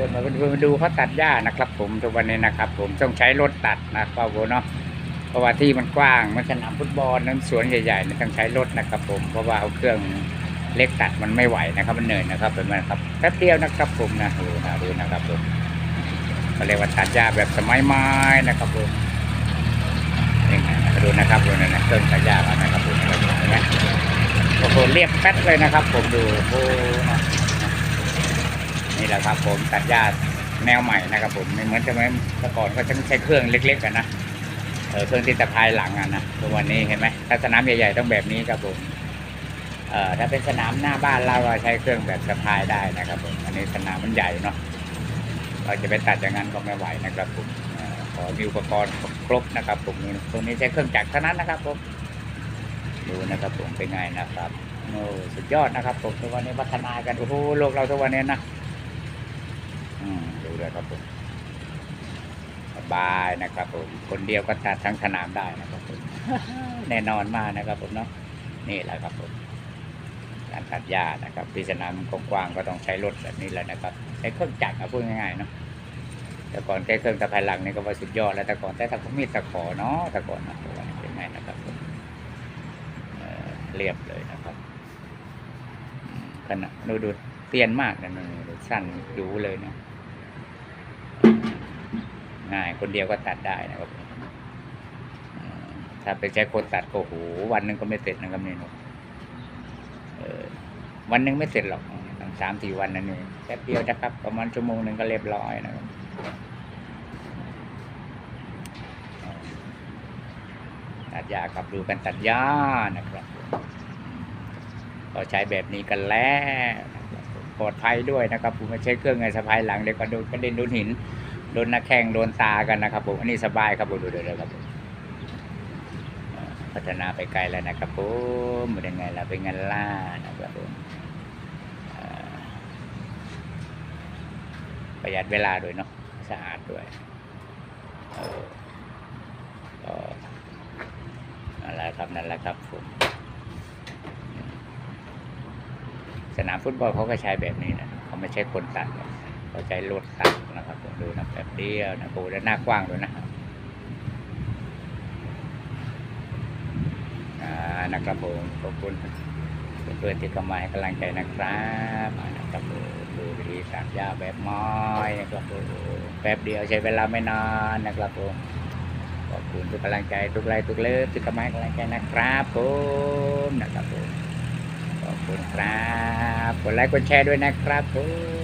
ผมมาดูมาดูเขาตัดหญ้านะครับ ผมทุกวันนี้นะครับ ผมต้องใช้รถตัดนะครับผมเนาะเพราะว่าที่มันกว้างมันสนามฟุตบอลนั้นสวนใหญ่ๆนี่ยต้องใช้รถนะครับ ผมเพราะว่าเอาเครื่องเล็กตัดมันไม่ไหวนะครับ มันเหนื่อยนะครับเป็นไงครับแป๊บเดียวนะครับผมนะดูนะดูนะครับผมเขาเรียกว่าตัดหญ้าแบบสมัยไม้นะครับผมนี่ไงนะดูนะครับดูนะเครื่องตัดหญ้านะครับผมเห็นไหมโอ้โหเรียบแป๊ดเลยนะครับ ผมดูโอ้ แหละครับผมตัดหญ้าแนวใหม่นะครับผมไม่เหมือนสมัยเมื่อก่อนก็จะใช้เครื่องเล็กๆกันนะเออเครื่องที่ตะพายหลังอะนะทุกวันนี้เห็นไหมถ้าสนามใหญ่ๆต้องแบบนี้ครับผมเอ่อถ้าเป็นสนามหน้าบ้านเราเราใช้เครื่องแบบสะพายได้นะครับผมอันนี้สนามมันใหญ่เนาะเราจะไปตัดอย่างนั้นก็ไม่ไหวนะครับผมอขอมีอุปกรณ์ครบนะครับผมตรงนี้ใช้เครื่องจักรเท่านั้นนะครับผมดูนะครับผมเป็นไงนะครับโอ้สุดยอดนะครับผมทุกวันนี้พัฒนากันโอ้โหโลกเราทุกวันนี้นะ ดูเลยครับผมสบายนะครับผม คนเดียวก็ตัดทั้งสนามได้นะครับผม แน่นอนมากนะครับผมเนาะ นี่แหละครับผมการตัดหญ้านะครับที่สนามกว้างๆก็ต้องใช้รถแบบนี้แหละนะครับ ใช้เครื่องจักรเอาพูดง่ายๆเนาะแต่ก่อนแค่เครื่องตะไคร้หลังนี่ก็ว่าสุดยอดแล้วแต่ก่อนแต่ถ้าเขามีดตะขอเนาะแต่ก่อนนะตัวนี้เป็นไงนะครับผมเอ่อเรียบเลยนะครับอืมขนาดดูดูเตียนมากนะดูสั้นดูเลยนะ ง่าย คนเดียวก็ตัดได้นะครับถ้าไปใช้คนตัดก็โหวันหนึ่งก็ไม่เสร็จนะครับนี่หนูเออวันหนึ่งไม่เสร็จหรอกตั้งสามสี่วันนั่นเองแป๊บเดียวนะครับ ประมาณชั่วโมงหนึ่งก็เรียบร้อยนะครับตัดหญ้าครับดูกันตัดหญ้านะครับก็ใช้แบบนี้กันแล้วปลอดภัยด้วยนะครับผมไม่ใช้เครื่องไงสะพายหลังเดี๋ยวก็โดนกระเด็นโดนหิน โดนหน้าแข้งโดนตากันนะครับผมอันนี้สบายครับผมดูเดี๋ยวครับผมพัฒนาไปไกลแล้วนะครับผมเป็นไงล่ะเป็นไงล่ะนะครับผมประหยัดเวลาด้วยเนาะสะอาดด้วยออก็นั่นแหละครับนั่นแหละครับผมสนามฟุตบอลเขาก็ใช้แบบนี้นะเขาไม่ใช่คนตัดหรอ กเขาใช้รถตัดนะครับผมดูนะแบบเดียวนะโอ้แล้วหน้ากว้างด้วยนะครับนะครับผมขอบคุณเพื่อนที่เข้ามาให้กำลังใจนะครับนะครับผมดูวิธีตัดหญ้าแบบไม้นะครับผมแป๊บเดียวใช้เวลาไม่นานนะครับผมขอบคุณทุกกำลังใจทุกไลค์ทุกเลิฟที่เข้ามาให้กำลังใจนะครับผมนะครับผมขอบคุณครับกดไลค์กดแชร์ด้วยนะครับผม